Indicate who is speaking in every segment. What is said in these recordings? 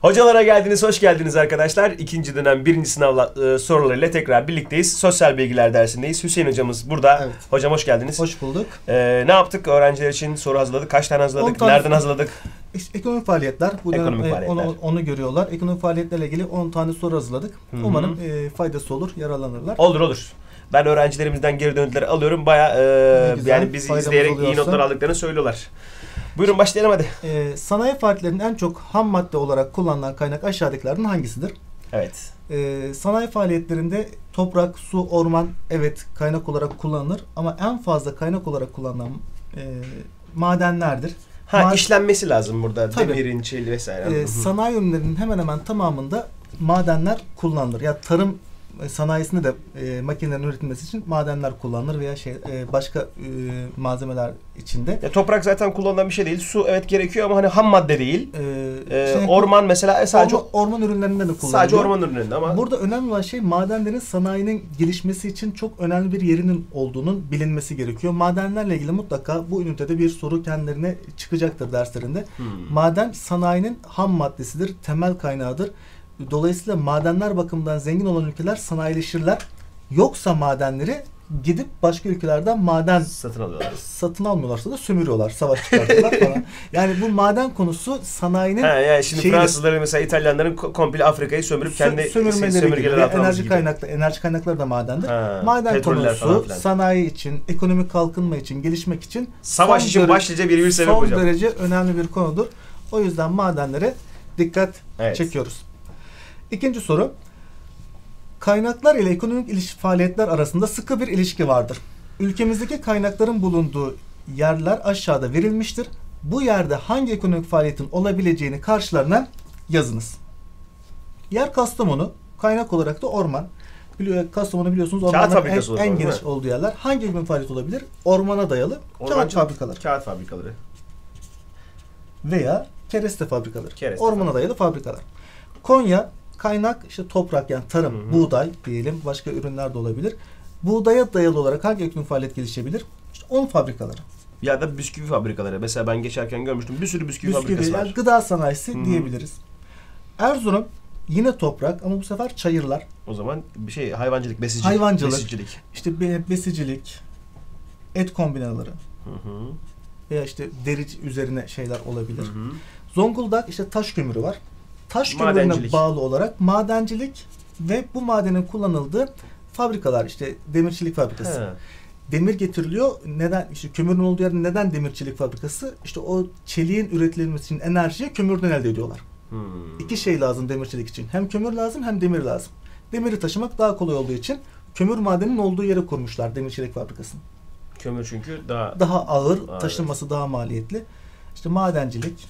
Speaker 1: Hocalara geldiniz, hoş geldiniz arkadaşlar. İkinci dönem birinci sınav e, sorularıyla tekrar birlikteyiz. Sosyal bilgiler dersindeyiz. Hüseyin hocamız burada.
Speaker 2: Evet.
Speaker 1: Hocam hoş geldiniz.
Speaker 2: Hoş bulduk.
Speaker 1: E, ne yaptık? Öğrenciler için soru hazırladık. Kaç tane hazırladık?
Speaker 2: tane
Speaker 1: Nereden hazırladık?
Speaker 2: Ekonomik faaliyetler. Bu dönem
Speaker 1: Ekonomik
Speaker 2: e,
Speaker 1: faaliyetler.
Speaker 2: Onu, onu görüyorlar. Ekonomik faaliyetlerle ilgili 10 tane soru hazırladık.
Speaker 1: Hı hı.
Speaker 2: Umarım e, faydası olur, yararlanırlar.
Speaker 1: Olur olur. Ben öğrencilerimizden geri döndüleri alıyorum. Baya
Speaker 2: güzel,
Speaker 1: yani bizi izleyerek iyi
Speaker 2: oluyorsa.
Speaker 1: notlar aldıklarını söylüyorlar. Buyurun başlayalım hadi.
Speaker 2: E, sanayi faaliyetlerinin en çok ham madde olarak kullanılan kaynak aşağıdakilerden hangisidir?
Speaker 1: Evet.
Speaker 2: E, sanayi faaliyetlerinde toprak, su, orman evet kaynak olarak kullanılır ama en fazla kaynak olarak kullanılan e, madenlerdir.
Speaker 1: Ha
Speaker 2: Ma-
Speaker 1: işlenmesi lazım burada.
Speaker 2: Tabii.
Speaker 1: Demirin, çeli vesaire.
Speaker 2: E,
Speaker 1: hı.
Speaker 2: sanayi ürünlerinin hemen hemen tamamında madenler kullanılır. Ya tarım sanayisinde de e, makinelerin üretilmesi için madenler kullanılır veya şey e, başka e, malzemeler içinde.
Speaker 1: Ya toprak zaten kullanılan bir şey değil. Su evet gerekiyor ama hani ham madde değil.
Speaker 2: E,
Speaker 1: Ee,
Speaker 2: şey,
Speaker 1: orman mesela sadece
Speaker 2: orman, orman ürünlerinde de kullanılıyor.
Speaker 1: sadece orman ürünlerinde ama
Speaker 2: Burada önemli olan şey madenlerin sanayinin gelişmesi için çok önemli bir yerinin olduğunun bilinmesi gerekiyor. Madenlerle ilgili mutlaka bu ünitede bir soru kendilerine çıkacaktır derslerinde.
Speaker 1: Hmm.
Speaker 2: Maden sanayinin ham maddesidir, temel kaynağıdır. Dolayısıyla madenler bakımından zengin olan ülkeler sanayileşirler. Yoksa madenleri gidip başka ülkelerden maden
Speaker 1: satın alıyorlar.
Speaker 2: satın almıyorlarsa da sömürüyorlar, savaş çıkartıyorlar falan. Yani bu maden konusu sanayinin
Speaker 1: Ha yani şimdi
Speaker 2: şeyidir.
Speaker 1: Fransızların mesela İtalyanların ko- komple Afrika'yı sömürüp
Speaker 2: Sö-
Speaker 1: kendi
Speaker 2: sömürmeleri
Speaker 1: sömürgeleri
Speaker 2: gibi enerji
Speaker 1: gibi.
Speaker 2: kaynaklı enerji kaynakları da madendir.
Speaker 1: Ha,
Speaker 2: Maden
Speaker 1: falan
Speaker 2: konusu sanayi için, ekonomik kalkınma için, gelişmek için
Speaker 1: Savaş
Speaker 2: son
Speaker 1: için
Speaker 2: derece-
Speaker 1: başlıca bir bir sebep
Speaker 2: son
Speaker 1: hocam.
Speaker 2: derece önemli bir konudur. O yüzden madenlere dikkat
Speaker 1: Evet.
Speaker 2: çekiyoruz. İkinci soru. Kaynaklar ile ekonomik ilişki faaliyetler arasında sıkı bir ilişki vardır. Ülkemizdeki kaynakların bulunduğu yerler aşağıda verilmiştir. Bu yerde hangi ekonomik faaliyetin olabileceğini karşılarına yazınız. Yer Kastamonu, kaynak olarak da orman. Biliyor, Kastamonu biliyorsunuz
Speaker 1: Kağıt
Speaker 2: ormanların en, en geniş olduğu yerler. Hangi ekonomik faaliyet olabilir? Ormana dayalı kağıt
Speaker 1: Ormancılık,
Speaker 2: fabrikaları
Speaker 1: Kağıt fabrikaları.
Speaker 2: veya kereste fabrikaları.
Speaker 1: Kereste
Speaker 2: Ormana dayalı fabrikalar. Konya kaynak işte toprak yani tarım,
Speaker 1: Hı hı.
Speaker 2: buğday diyelim başka ürünler de olabilir. Buğdaya dayalı olarak hangi ekonomik faaliyet gelişebilir? İşte un fabrikaları.
Speaker 1: Ya da bisküvi fabrikaları. Mesela ben geçerken görmüştüm. Bir sürü bisküvi,
Speaker 2: Bisküvi,
Speaker 1: fabrikası
Speaker 2: yani
Speaker 1: var.
Speaker 2: gıda sanayisi
Speaker 1: Hı hı.
Speaker 2: diyebiliriz. Erzurum yine toprak ama bu sefer çayırlar.
Speaker 1: O zaman bir şey hayvancılık, besicilik.
Speaker 2: Hayvancılık.
Speaker 1: Besicilik.
Speaker 2: İşte be- besicilik, et kombinaları
Speaker 1: Hı hı.
Speaker 2: veya işte deri üzerine şeyler olabilir.
Speaker 1: Hı hı.
Speaker 2: Zonguldak işte taş kömürü var. Taş kömürüne bağlı olarak madencilik ve bu madenin kullanıldığı fabrikalar işte demirçilik fabrikası.
Speaker 1: He.
Speaker 2: Demir getiriliyor. Neden işte kömürün olduğu yerde neden demirçilik fabrikası? İşte o çeliğin üretilmesi için enerjiyi kömürden elde ediyorlar.
Speaker 1: Hmm.
Speaker 2: İki şey lazım demirçilik için. Hem kömür lazım hem demir lazım. Demiri taşımak daha kolay olduğu için kömür madeninin olduğu yere kurmuşlar demirçilik fabrikasını.
Speaker 1: Kömür çünkü daha
Speaker 2: Daha ağır,
Speaker 1: Ağır.
Speaker 2: taşınması daha maliyetli. İşte madencilik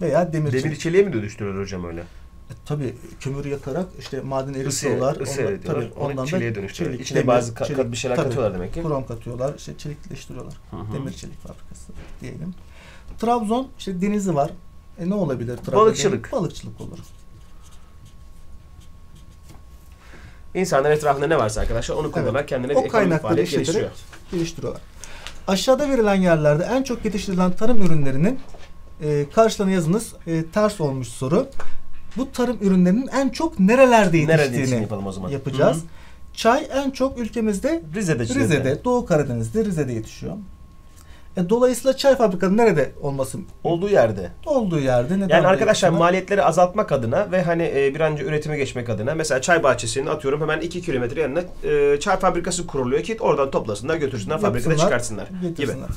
Speaker 2: veya demirçilik.
Speaker 1: demir çeliğe mi dönüştürüyor hocam öyle?
Speaker 2: E, Tabii kömürü yakarak işte maden
Speaker 1: Isı,
Speaker 2: eritiyorlar.
Speaker 1: ısı
Speaker 2: Ondan- tabii, ondan da
Speaker 1: çeliğe dönüştürüyorlar.
Speaker 2: çelik,
Speaker 1: İçine
Speaker 2: demir,
Speaker 1: bazı ka-
Speaker 2: çelik,
Speaker 1: bir şeyler
Speaker 2: tabii,
Speaker 1: katıyorlar demek ki.
Speaker 2: Krom katıyorlar, işte çelikleştiriyorlar.
Speaker 1: Hı hı.
Speaker 2: Demir çelik fabrikası diyelim. Trabzon işte denizi var. E ne olabilir Trabzon?
Speaker 1: Balıkçılık.
Speaker 2: Balıkçılık olur.
Speaker 1: İnsanların etrafında ne varsa arkadaşlar onu kullanarak kendine bir
Speaker 2: O
Speaker 1: ekonomik faaliyet geliştiriyor.
Speaker 2: geliştiriyorlar. Aşağıda verilen yerlerde en çok yetiştirilen tarım ürünlerinin e, karşılığını yazınız. E, ters olmuş soru. Bu tarım ürünlerinin en çok nerelerde yetiştiğini
Speaker 1: yapalım o zaman?
Speaker 2: yapacağız.
Speaker 1: Hı
Speaker 2: Çay en çok ülkemizde.
Speaker 1: Rize'de. Rize'de.
Speaker 2: Rize'de, Doğu Karadeniz'de, Rize'de yetişiyor. E, dolayısıyla çay fabrikaları nerede olması
Speaker 1: Olduğu yerde.
Speaker 2: olduğu yerde neden
Speaker 1: Yani arkadaşlar
Speaker 2: yetişmez?
Speaker 1: maliyetleri azaltmak adına ve hani e, bir an önce üretime geçmek adına mesela çay bahçesinin atıyorum hemen 2 kilometre yanına e, çay fabrikası kuruluyor ki oradan toplasınlar götürsünler fabrikada çıkartsınlar gibi.
Speaker 2: getirsinler.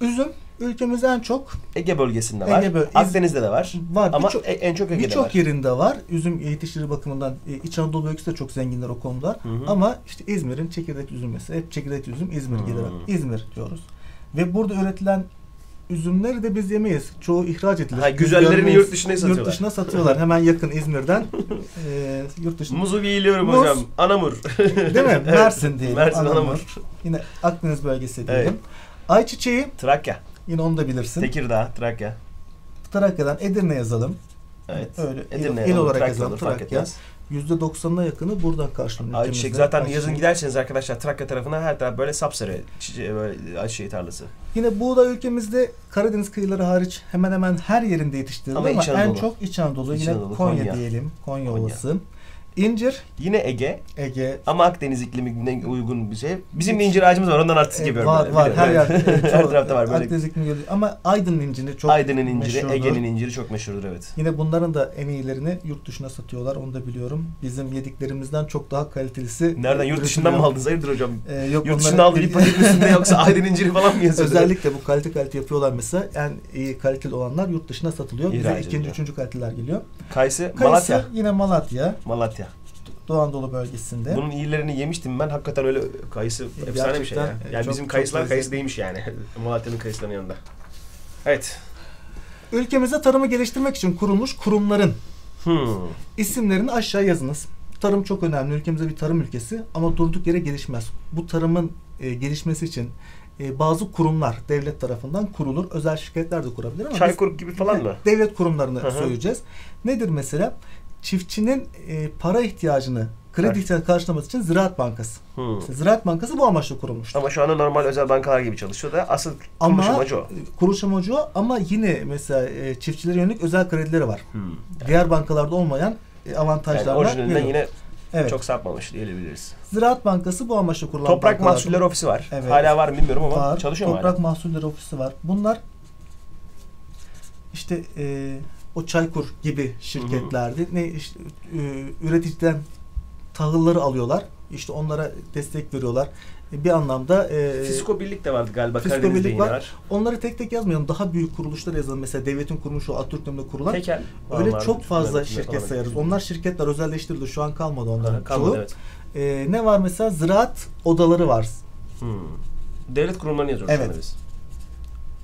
Speaker 2: Üzüm ülkemizde en çok
Speaker 1: Ege bölgesinde var.
Speaker 2: Ege böl-
Speaker 1: Akdeniz'de de var.
Speaker 2: var.
Speaker 1: Ama
Speaker 2: Birçok-
Speaker 1: e- en çok Ege'de var.
Speaker 2: Birçok yerinde var. Üzüm yetiştirici bakımından e, İç Anadolu bölgesi de çok zenginler o konuda.
Speaker 1: Hı hı.
Speaker 2: Ama işte İzmir'in çekirdek üzülmesi. Hep çekirdek üzüm İzmir
Speaker 1: Hı.
Speaker 2: gelir. İzmir diyoruz. Ve burada üretilen üzümleri de biz yemeyiz. Çoğu ihraç edilir.
Speaker 1: Ha, güzellerini yurt dışına satıyorlar.
Speaker 2: Yurt dışına satıyorlar. Hemen yakın İzmir'den. e, yurt dışına.
Speaker 1: Muzu yiyorum
Speaker 2: Muz.
Speaker 1: hocam. Anamur.
Speaker 2: Değil mi? Mersin diyelim.
Speaker 1: Mersin,
Speaker 2: Anamur.
Speaker 1: Anamur.
Speaker 2: Yine Akdeniz bölgesi diyelim.
Speaker 1: Evet.
Speaker 2: Ayçiçeği
Speaker 1: Trakya.
Speaker 2: Yine onu da bilirsin.
Speaker 1: Tekirdağ, Trakya.
Speaker 2: Trakya'dan Edirne yazalım.
Speaker 1: Evet.
Speaker 2: Öyle il,
Speaker 1: Edirne
Speaker 2: il
Speaker 1: olur,
Speaker 2: olarak
Speaker 1: Trakya
Speaker 2: yazılan
Speaker 1: olur,
Speaker 2: Trakya.
Speaker 1: etmez.
Speaker 2: %90'ına yakını buradan karşılanıyor.
Speaker 1: Ayçiçek
Speaker 2: ülkemizde.
Speaker 1: zaten
Speaker 2: Ayçiçek.
Speaker 1: yazın giderseniz arkadaşlar Trakya tarafına her taraf böyle sapsarı çiçeği, böyle ayçiçeği tarlası.
Speaker 2: Yine buğday ülkemizde Karadeniz kıyıları hariç hemen hemen her yerinde yetiştirilir
Speaker 1: Ama
Speaker 2: ama, en çok İç Anadolu.
Speaker 1: İç
Speaker 2: Yine
Speaker 1: Anadolu,
Speaker 2: Konya,
Speaker 1: Konya.
Speaker 2: diyelim. Konya,
Speaker 1: Konya.
Speaker 2: Ovası. İncir,
Speaker 1: Yine Ege
Speaker 2: Ege,
Speaker 1: ama Akdeniz iklimine uygun bir şey. Bizim de incir ağacımız var ondan artistik
Speaker 2: e,
Speaker 1: yapıyorum.
Speaker 2: var
Speaker 1: böyle,
Speaker 2: var her
Speaker 1: biliyorum.
Speaker 2: yer.
Speaker 1: Evet.
Speaker 2: e,
Speaker 1: her tarafta var böyle.
Speaker 2: Akdeniz iklimi. Ama Aydın inciri çok
Speaker 1: Aydın'ın inciri,
Speaker 2: meşhurdur.
Speaker 1: Ege'nin inciri çok meşhurdur evet.
Speaker 2: Yine bunların da en iyilerini yurt dışına satıyorlar. Onu da biliyorum. Bizim yediklerimizden çok daha kalitelisi.
Speaker 1: Nereden? Yurt dışından mı aldınız? Hayırdır hocam?
Speaker 2: Ee, yok
Speaker 1: Yurt
Speaker 2: bunların-
Speaker 1: dışında aldığı bir paketin üstünde yoksa Aydın inciri falan mı yazıyor?
Speaker 2: Özellikle bu kalite kalite yapıyorlar mesela. En iyi kaliteli olanlar yurt dışına satılıyor. Bize ikinci, üçüncü kaliteler geliyor.
Speaker 1: Kayısı,
Speaker 2: Kayısı
Speaker 1: Malatya.
Speaker 2: yine Malatya,
Speaker 1: Malatya.
Speaker 2: Doğu Anadolu bölgesinde.
Speaker 1: Bunun iyilerini yemiştim ben. Hakikaten öyle kayısı efsane bir şey ya.
Speaker 2: E,
Speaker 1: Yani
Speaker 2: çok-
Speaker 1: bizim kayısılar kayısı değilmiş yani. Malatya'nın kayısılarının yanında. Evet.
Speaker 2: Ülkemizde tarımı geliştirmek için kurulmuş kurumların
Speaker 1: Hmm.
Speaker 2: isimlerini aşağı yazınız. Tarım çok önemli. Ülkemize bir tarım ülkesi ama durduk yere gelişmez. Bu tarımın e, gelişmesi için e, bazı kurumlar devlet tarafından kurulur. Özel şirketler de kurabilir ama
Speaker 1: Çaykur gibi falan mı?
Speaker 2: devlet kurumlarını
Speaker 1: Hı hı.
Speaker 2: söyleyeceğiz. Nedir mesela? Çiftçinin e, para ihtiyacını, kredi ihtiyacını karşılaması için Ziraat Bankası.
Speaker 1: Hmm.
Speaker 2: Ziraat Bankası bu amaçla kurulmuştur.
Speaker 1: Ama şu anda normal özel bankalar gibi çalışıyor da asıl
Speaker 2: Ama
Speaker 1: kuruluş amacı o.
Speaker 2: kuruluş amacı o ama yine mesela e, çiftçilere yönelik özel kredileri var.
Speaker 1: Hmm.
Speaker 2: Diğer bankalarda olmayan e,
Speaker 1: Yani
Speaker 2: avantajlar var.
Speaker 1: orijinalinden
Speaker 2: veriyor.
Speaker 1: yine
Speaker 2: evet.
Speaker 1: çok sapmamış diyebiliriz.
Speaker 2: Ziraat Bankası bu amaçla kurulan
Speaker 1: Toprak
Speaker 2: bankalardan-
Speaker 1: Mahsulleri Ofisi var.
Speaker 2: Evet.
Speaker 1: Hala var mı bilmiyorum ama
Speaker 2: var.
Speaker 1: çalışıyor mu
Speaker 2: Toprak? Mahsulleri Ofisi var. Bunlar işte e, o Çaykur gibi şirketlerdi. Ne işte e, üreticiden tahılları alıyorlar. İşte onlara destek veriyorlar. E, bir anlamda e,
Speaker 1: Fisko Birlik de vardı galiba.
Speaker 2: Fisko
Speaker 1: Karadeniz'de
Speaker 2: Birlik var.
Speaker 1: var.
Speaker 2: onları tek tek yazmayalım. Daha büyük kuruluşlar yazalım. Mesela devletin kurmuş o Atatürk döneminde kurulan
Speaker 1: Tekel.
Speaker 2: öyle
Speaker 1: vardı.
Speaker 2: çok fazla şirket sayarız. Onlar şirketler özelleştirildi. Şu an kalmadı onların
Speaker 1: Ha, kalmadı
Speaker 2: çoğu.
Speaker 1: evet.
Speaker 2: E, ne var mesela? Ziraat odaları var.
Speaker 1: Hmm. Devlet kurumlarını yazıyoruz
Speaker 2: Evet.
Speaker 1: biz.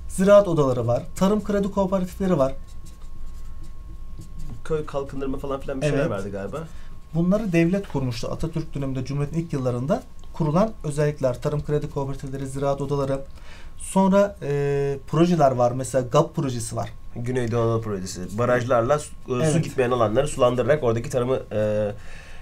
Speaker 2: Ziraat odaları var. Tarım kredi kooperatifleri var.
Speaker 1: Köy kalkındırma falan filan bir şeyler
Speaker 2: Evet.
Speaker 1: vardı galiba.
Speaker 2: Bunları devlet kurmuştu. Atatürk döneminde Cumhuriyet'in ilk yıllarında kurulan özellikler. Tarım kredi kooperatifleri, ziraat odaları. Sonra e, projeler var. Mesela GAP projesi var.
Speaker 1: Güneydoğu Anadolu Projesi. Barajlarla su, e, su
Speaker 2: Evet.
Speaker 1: gitmeyen alanları sulandırarak oradaki tarımı e,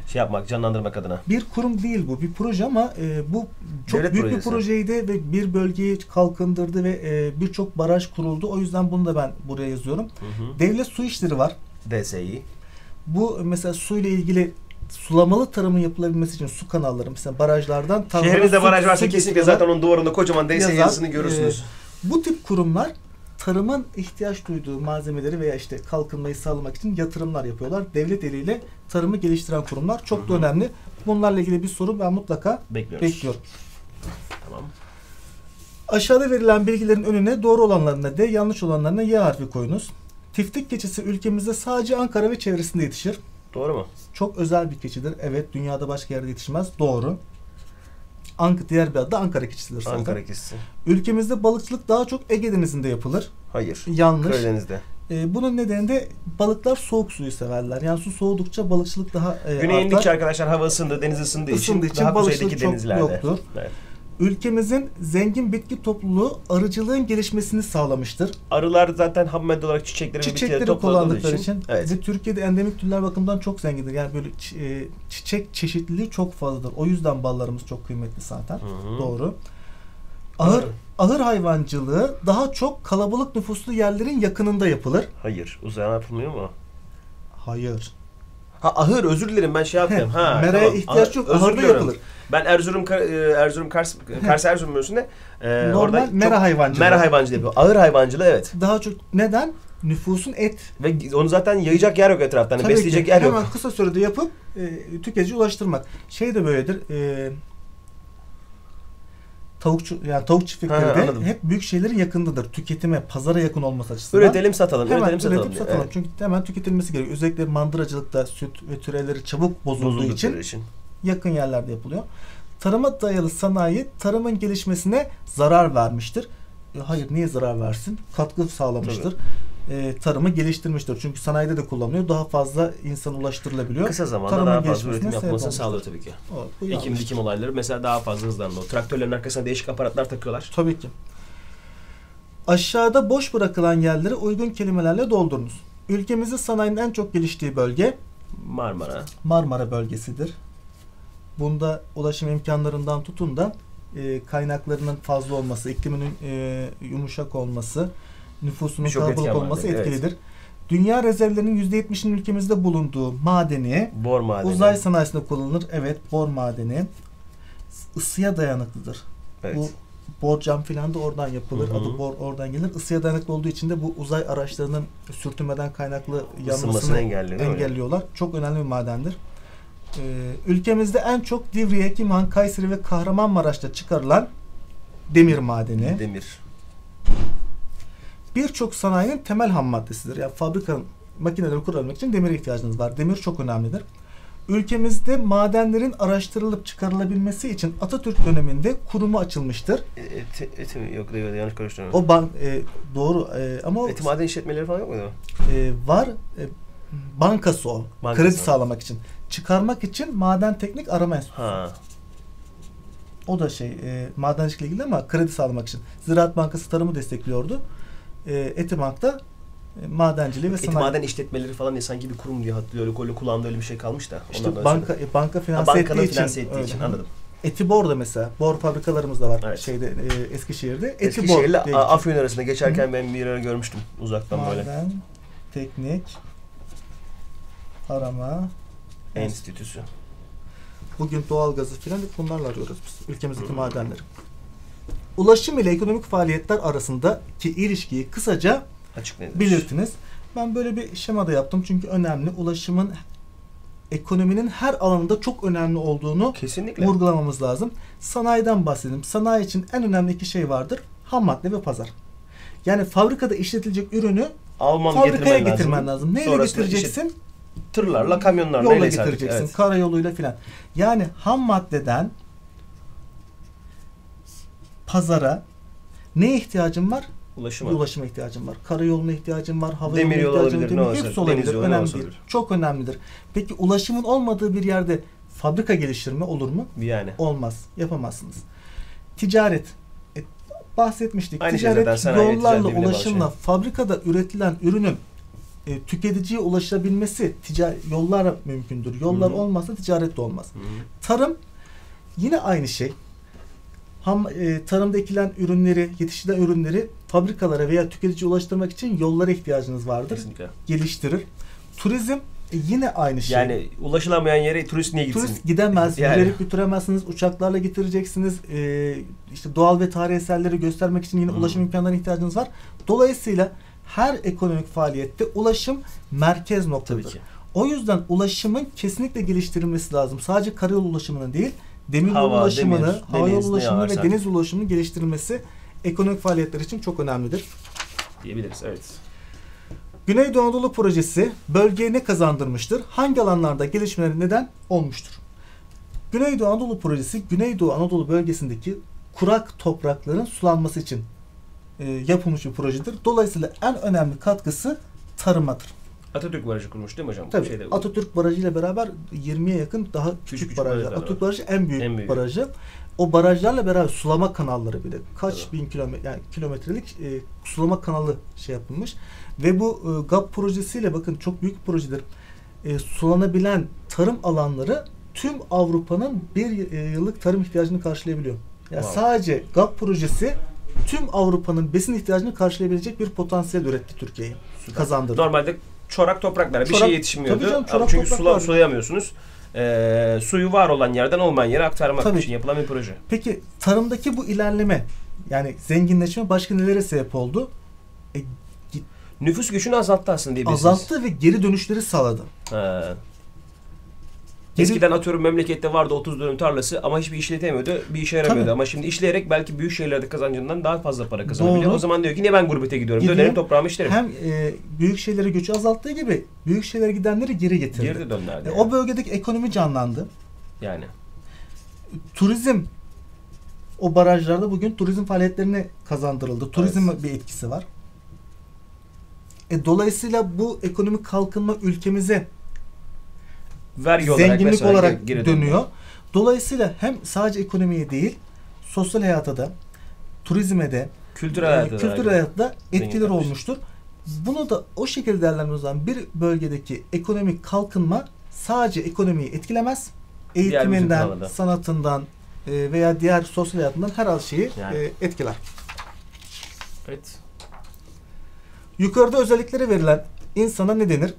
Speaker 1: şey yapmak, canlandırmak adına.
Speaker 2: Bir kurum değil bu. Bir proje ama e, bu çok
Speaker 1: Devlet
Speaker 2: büyük
Speaker 1: projesi.
Speaker 2: bir projeydi ve bir bölgeyi kalkındırdı ve e, birçok baraj kuruldu. O yüzden bunu da ben buraya yazıyorum.
Speaker 1: Hı hı.
Speaker 2: Devlet su işleri var.
Speaker 1: DSİ.
Speaker 2: Bu mesela su ile ilgili sulamalı tarımın yapılabilmesi için su kanalları mesela barajlardan
Speaker 1: Şehrinizde baraj varsa kesinlikle zaten onun duvarında kocaman DSİ yazısını görürsünüz.
Speaker 2: Bu tip kurumlar tarımın ihtiyaç duyduğu malzemeleri veya işte kalkınmayı sağlamak için yatırımlar yapıyorlar. Devlet eliyle tarımı geliştiren kurumlar çok da
Speaker 1: Hı hı.
Speaker 2: önemli. Bunlarla ilgili bir soru ben mutlaka
Speaker 1: Bekliyoruz.
Speaker 2: bekliyorum.
Speaker 1: Tamam.
Speaker 2: Aşağıda verilen bilgilerin önüne doğru olanlarına D, yanlış olanlarına Y harfi koyunuz. Tiftik keçisi ülkemizde sadece Ankara ve çevresinde yetişir.
Speaker 1: Doğru mu?
Speaker 2: Çok özel bir keçidir. Evet, dünyada başka yerde yetişmez. Doğru. Ank diğer bir adı da Ankara keçisidir zaten.
Speaker 1: Ankara kesisi.
Speaker 2: Ülkemizde balıkçılık daha çok Ege Denizi'nde yapılır.
Speaker 1: Hayır.
Speaker 2: Yanlış.
Speaker 1: Karadeniz'de.
Speaker 2: Ee, bunun nedeni de balıklar soğuk suyu severler. Yani su soğudukça balıkçılık daha e,
Speaker 1: indikçe
Speaker 2: artar.
Speaker 1: arkadaşlar hava ısındı, deniz ısındığı için,
Speaker 2: Isındığı için
Speaker 1: daha
Speaker 2: balıkçılık çok
Speaker 1: denizlerde.
Speaker 2: yoktur.
Speaker 1: Evet.
Speaker 2: Ülkemizin zengin bitki topluluğu arıcılığın gelişmesini sağlamıştır.
Speaker 1: Arılar zaten ham madde olarak çiçekleri ve bitkileri
Speaker 2: Çiçekleri kullandıkları için,
Speaker 1: Evet.
Speaker 2: ve Türkiye'de endemik türler bakımından çok zengindir. Yani böyle e, çiçek çeşitliliği çok fazladır. O yüzden ballarımız çok kıymetli zaten.
Speaker 1: Hı hı.
Speaker 2: Doğru. Ahır
Speaker 1: Doğru.
Speaker 2: ahır hayvancılığı daha çok kalabalık nüfuslu yerlerin yakınında yapılır.
Speaker 1: Hayır. Uzaya yapılmıyor mu?
Speaker 2: Hayır.
Speaker 1: Ha ahır özür dilerim ben şey yaptım. Ha.
Speaker 2: Meraya
Speaker 1: tamam.
Speaker 2: ihtiyaç
Speaker 1: Ahır,
Speaker 2: yok.
Speaker 1: özür
Speaker 2: Ahırda
Speaker 1: diliyorum.
Speaker 2: yapılır.
Speaker 1: Ben Erzurum e, Erzurum Kars Kars Erzurum bölgesinde e,
Speaker 2: Normal
Speaker 1: orada
Speaker 2: mera hayvancılığı.
Speaker 1: Mera hayvancılığı yapıyor. Ağır hayvancılığı evet.
Speaker 2: Daha çok neden? Nüfusun et.
Speaker 1: Ve onu zaten yayacak yer yok etrafta. Hani
Speaker 2: Tabii
Speaker 1: besleyecek
Speaker 2: ki
Speaker 1: yer
Speaker 2: hemen
Speaker 1: yok.
Speaker 2: kısa sürede yapıp e, tüketiciye ulaştırmak. Şey de böyledir. E, tavukçu yani tavuk çiftlikleri
Speaker 1: Ha,
Speaker 2: de
Speaker 1: anladım.
Speaker 2: hep büyük şeylerin yakındadır. Tüketime, pazara yakın olması açısından.
Speaker 1: Üretelim satalım.
Speaker 2: Hemen
Speaker 1: üretelim satalım.
Speaker 2: üretip satalım.
Speaker 1: Evet.
Speaker 2: Çünkü hemen tüketilmesi gerekiyor. Özellikle mandıracılıkta süt ve türevleri çabuk bozulduğu
Speaker 1: Bozuldukları
Speaker 2: için yakın yerlerde yapılıyor. Tarıma dayalı sanayi tarımın gelişmesine zarar vermiştir. E, hayır niye zarar versin? Katkı sağlamıştır. E, tarımı geliştirmiştir. Çünkü sanayide de kullanılıyor. Daha fazla insan ulaştırılabiliyor.
Speaker 1: Kısa zamanda
Speaker 2: Tarımın
Speaker 1: daha fazla üretim
Speaker 2: olmuştur.
Speaker 1: sağlıyor tabii ki.
Speaker 2: Bu
Speaker 1: Ekim dikim olayları mesela daha fazla hızlandı. O traktörlerin arkasına değişik aparatlar takıyorlar.
Speaker 2: Tabii ki. Aşağıda boş bırakılan yerleri uygun kelimelerle doldurunuz. Ülkemizde sanayinin en çok geliştiği bölge
Speaker 1: Marmara.
Speaker 2: Marmara bölgesidir. Bunda ulaşım imkanlarından tutun da e, kaynaklarının fazla olması, ikliminin e, yumuşak olması, nüfusunun kalabalık olması
Speaker 1: vardır, evet.
Speaker 2: etkilidir. Dünya rezervlerinin %70'inin ülkemizde bulunduğu madeni
Speaker 1: Bor madeni.
Speaker 2: uzay sanayisinde kullanılır. Evet, bor madeni ısıya dayanıklıdır.
Speaker 1: Evet.
Speaker 2: Bu bor cam filan da oradan yapılır.
Speaker 1: Hı hı.
Speaker 2: Adı bor oradan gelir. Isıya dayanıklı olduğu için de bu uzay araçlarının sürtünmeden kaynaklı yanmasını engelliyorlar. Çok önemli bir madendir. Ee, ülkemizde en çok Divriğe, Kimhan, Kayseri ve Kahramanmaraş'ta çıkarılan demir madeni.
Speaker 1: Demir.
Speaker 2: Birçok sanayinin temel ham maddesidir. Yani fabrikanın makineleri kurabilmek için demire ihtiyacınız var. Demir çok önemlidir. Ülkemizde madenlerin araştırılıp çıkarılabilmesi için Atatürk döneminde kurumu açılmıştır.
Speaker 1: E, Eti, eti mi? Yok değil yanlış karıştırıyorum.
Speaker 2: O ban e, doğru e, ama o
Speaker 1: Eti maden işletmeleri falan yok muydu?
Speaker 2: e, var e, bankası o.
Speaker 1: Bankası.
Speaker 2: Kredi sağlamak için. Çıkarmak için maden teknik arama enstitüsü.
Speaker 1: Ha.
Speaker 2: O da şey e, madencilikle ilgili ama kredi sağlamak için. Ziraat Bankası tarımı destekliyordu. E, Etibank da e, madenciliği ve sanayi.
Speaker 1: maden işletmeleri falan diye sanki bir kurum diye hatırlıyorum. Öyle kulağımda öyle bir şey kalmış da.
Speaker 2: İşte banka e, banka
Speaker 1: Ha,
Speaker 2: finanse
Speaker 1: bankanın
Speaker 2: ettiği için.
Speaker 1: finanse ettiği
Speaker 2: öyle.
Speaker 1: için anladım.
Speaker 2: Etibor da mesela. Bor fabrikalarımız da var
Speaker 1: Evet.
Speaker 2: şeyde e, Eskişehir'de. Etibor
Speaker 1: Eskişehir'le. Afyon arasında geçerken ben bir ara görmüştüm uzaktan böyle.
Speaker 2: Maden, teknik, arama,
Speaker 1: Enstitüsü.
Speaker 2: Bugün doğalgazı filan hep bunlarla arıyoruz biz. Ülkemizdeki madenleri. Ulaşım ile ekonomik faaliyetler arasındaki ilişkiyi kısaca
Speaker 1: Açık nedir?
Speaker 2: belirtiniz. Ben böyle bir şema da yaptım çünkü önemli. Ulaşımın ekonominin her alanında çok önemli olduğunu
Speaker 1: Kesinlikle.
Speaker 2: vurgulamamız lazım. Sanayiden bahsedelim. Sanayi için en önemli iki şey vardır. Ham madde ve pazar. Yani fabrikada işletilecek ürünü
Speaker 1: Alman
Speaker 2: fabrikaya
Speaker 1: getirmen,
Speaker 2: getirmen lazım. Neyle
Speaker 1: Sonrasında
Speaker 2: getireceksin?
Speaker 1: işte tırlarla, kamyonlarla
Speaker 2: Yolla getireceksin.
Speaker 1: evet.
Speaker 2: Karayoluyla filan. Yani ham maddeden pazara ne ihtiyacın var?
Speaker 1: Ulaşıma.
Speaker 2: Ulaşıma ihtiyacın var. Karayoluna ihtiyacın var. Hava
Speaker 1: Demir yolu
Speaker 2: ihtiyacın
Speaker 1: olabilir, ne olsa,
Speaker 2: Hepsi olabilir.
Speaker 1: yolu, ne
Speaker 2: Önemli değil.
Speaker 1: olur.
Speaker 2: Çok önemlidir. Peki ulaşımın olmadığı bir yerde fabrika geliştirme olur mu?
Speaker 1: Yani.
Speaker 2: Olmaz. Yapamazsınız. Ticaret. E, bahsetmiştik.
Speaker 1: Aynı şey
Speaker 2: Ticaret yollarla,
Speaker 1: ticaret
Speaker 2: ulaşımla
Speaker 1: bağlı
Speaker 2: fabrikada üretilen ürünün e, tüketiciye ulaşabilmesi ticari yollar mümkündür. Yollar
Speaker 1: Hı hı.
Speaker 2: olmazsa ticaret de olmaz.
Speaker 1: Hı.
Speaker 2: Tarım yine aynı şey. Ham e, tarımda ekilen ürünleri, yetiştirilen ürünleri fabrikalara veya tüketiciye ulaştırmak için yollara ihtiyacınız vardır.
Speaker 1: Kesinlikle.
Speaker 2: Geliştirir. Turizm e, yine aynı şey.
Speaker 1: Yani ulaşılamayan yere turist niye gitsin?
Speaker 2: Turist gidemez,
Speaker 1: Yani.
Speaker 2: yürüyerek götüremezsiniz, uçaklarla getireceksiniz. Ee, işte doğal ve tarihi eserleri göstermek için yine
Speaker 1: Hmm.
Speaker 2: ulaşım imkanlarına ihtiyacınız var. Dolayısıyla her ekonomik faaliyette ulaşım merkez noktadır. O yüzden ulaşımın kesinlikle geliştirilmesi lazım. Sadece karayolu ulaşımının değil, demir yolu
Speaker 1: Hava,
Speaker 2: ulaşımını,
Speaker 1: demir,
Speaker 2: hava
Speaker 1: deniz,
Speaker 2: ulaşımını ve deniz ulaşımının geliştirilmesi ekonomik faaliyetler için çok önemlidir.
Speaker 1: Diyebiliriz evet.
Speaker 2: Güneydoğu Anadolu Projesi bölgeye ne kazandırmıştır? Hangi alanlarda gelişmeleri neden olmuştur? Güneydoğu Anadolu Projesi Güneydoğu Anadolu bölgesindeki kurak toprakların sulanması için e, yapılmış bir projedir. Dolayısıyla en önemli katkısı tarımadır.
Speaker 1: Atatürk Barajı kurmuş değil mi hocam?
Speaker 2: Tabii
Speaker 1: Şeyde,
Speaker 2: Atatürk Barajı ile beraber 20'ye yakın daha küçük,
Speaker 1: küçük
Speaker 2: barajlar.
Speaker 1: barajlar.
Speaker 2: Atatürk Barajı en büyük,
Speaker 1: En büyük.
Speaker 2: barajı. O barajlarla beraber sulama kanalları bile kaç
Speaker 1: Tabii.
Speaker 2: bin kilometre yani kilometrelik e, sulama kanalı şey yapılmış ve bu e, GAP projesiyle bakın çok büyük bir projedir. E, sulanabilen tarım alanları tüm Avrupa'nın bir e, yıllık tarım ihtiyacını karşılayabiliyor. Yani
Speaker 1: Wow.
Speaker 2: sadece GAP projesi tüm Avrupa'nın besin ihtiyacını karşılayabilecek bir potansiyel üretti Türkiye'ye.
Speaker 1: Süper.
Speaker 2: Kazandırdı.
Speaker 1: Normalde çorak topraklara bir
Speaker 2: Çorak-
Speaker 1: şey yetişmiyordu.
Speaker 2: Canım, çorak
Speaker 1: çünkü sula, sulayamıyorsunuz. Ee, suyu var olan yerden olmayan yere aktarmak
Speaker 2: Tabii.
Speaker 1: için yapılan bir proje.
Speaker 2: Peki tarımdaki bu ilerleme yani zenginleşme başka nelere sebep oldu? E,
Speaker 1: Nüfus göçünü azalttı aslında diyebilirsiniz.
Speaker 2: azalttı ve geri dönüşleri sağladı.
Speaker 1: Ha. Eskiden atıyorum memlekette vardı 30 dönüm tarlası ama hiçbir işletemiyordu, bir işe yaramıyordu.
Speaker 2: Tabii.
Speaker 1: Ama şimdi işleyerek belki büyük şehirlerde kazancından daha fazla para kazanabiliyor.
Speaker 2: Doğru.
Speaker 1: O zaman diyor ki niye ben gurbete gidiyorum?
Speaker 2: Gideyim.
Speaker 1: Dönerim toprağımı işlerim.
Speaker 2: Hem e, büyük şehirlere göçü azalttığı gibi büyük şehirlere gidenleri geri getirdi.
Speaker 1: Geri dönerdi.
Speaker 2: E,
Speaker 1: yani.
Speaker 2: o bölgedeki ekonomi canlandı.
Speaker 1: yani.
Speaker 2: Turizm o barajlarda bugün turizm faaliyetlerine kazandırıldı. Turizm bir etkisi var. E, dolayısıyla bu ekonomik kalkınma ülkemize
Speaker 1: Vergi olarak
Speaker 2: zenginlik olarak
Speaker 1: dönüyor.
Speaker 2: dönüyor. Dolayısıyla hem sadece ekonomiye değil, sosyal hayata da, turizme de,
Speaker 1: Kültürel
Speaker 2: e,
Speaker 1: hayatta da
Speaker 2: kültür
Speaker 1: vergi.
Speaker 2: hayatta etkileri olmuştur. Bunu da o şekilde değerlendirdiğimiz zaman bir bölgedeki ekonomik kalkınma sadece ekonomiyi etkilemez. Eğitiminden, sanatından e, veya diğer sosyal hayatından her şeyi
Speaker 1: Yani.
Speaker 2: e, etkiler.
Speaker 1: Evet.
Speaker 2: Yukarıda özellikleri verilen insana ne denir?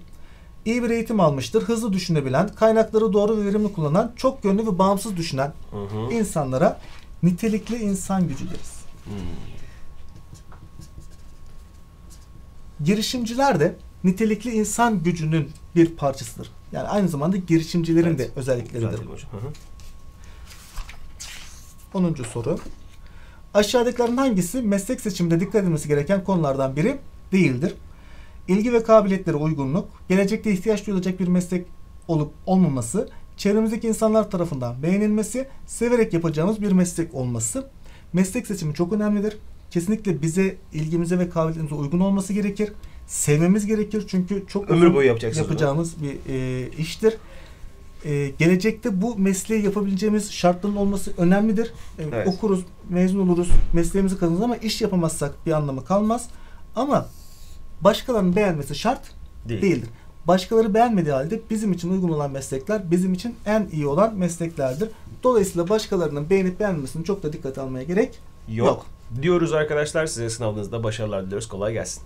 Speaker 2: İyi bir eğitim almıştır, hızlı düşünebilen, kaynakları doğru ve verimli kullanan, çok yönlü ve bağımsız düşünen
Speaker 1: Hı hı.
Speaker 2: insanlara nitelikli insan gücü deriz.
Speaker 1: Hmm.
Speaker 2: Girişimciler de nitelikli insan gücünün bir parçasıdır. Yani aynı zamanda girişimcilerin
Speaker 1: Evet.
Speaker 2: de özellikleridir.
Speaker 1: hocam. Hı hı.
Speaker 2: 10. soru. Aşağıdakilerin hangisi meslek seçiminde dikkat edilmesi gereken konulardan biri değildir? İlgi ve kabiliyetlere uygunluk, gelecekte ihtiyaç duyulacak bir meslek olup olmaması, çevremizdeki insanlar tarafından beğenilmesi, severek yapacağımız bir meslek olması. Meslek seçimi çok önemlidir. Kesinlikle bize, ilgimize ve kabiliyetimize uygun olması gerekir. Sevmemiz gerekir çünkü çok
Speaker 1: Ömür boyu yapacaksınız bunu.
Speaker 2: yapacağımız bir e, iştir. E, gelecekte bu mesleği yapabileceğimiz şartların olması önemlidir. E,
Speaker 1: Evet.
Speaker 2: Okuruz, mezun oluruz, mesleğimizi kazanırız ama iş yapamazsak bir anlamı kalmaz. Ama başkalarının beğenmesi şart
Speaker 1: Değil.
Speaker 2: değildir. Başkaları beğenmediği halde bizim için uygun olan meslekler bizim için en iyi olan mesleklerdir. Dolayısıyla başkalarının beğenip beğenmemesini çok da dikkate almaya gerek
Speaker 1: Yok.
Speaker 2: Yok.
Speaker 1: Diyoruz arkadaşlar size sınavınızda başarılar diliyoruz. Kolay gelsin.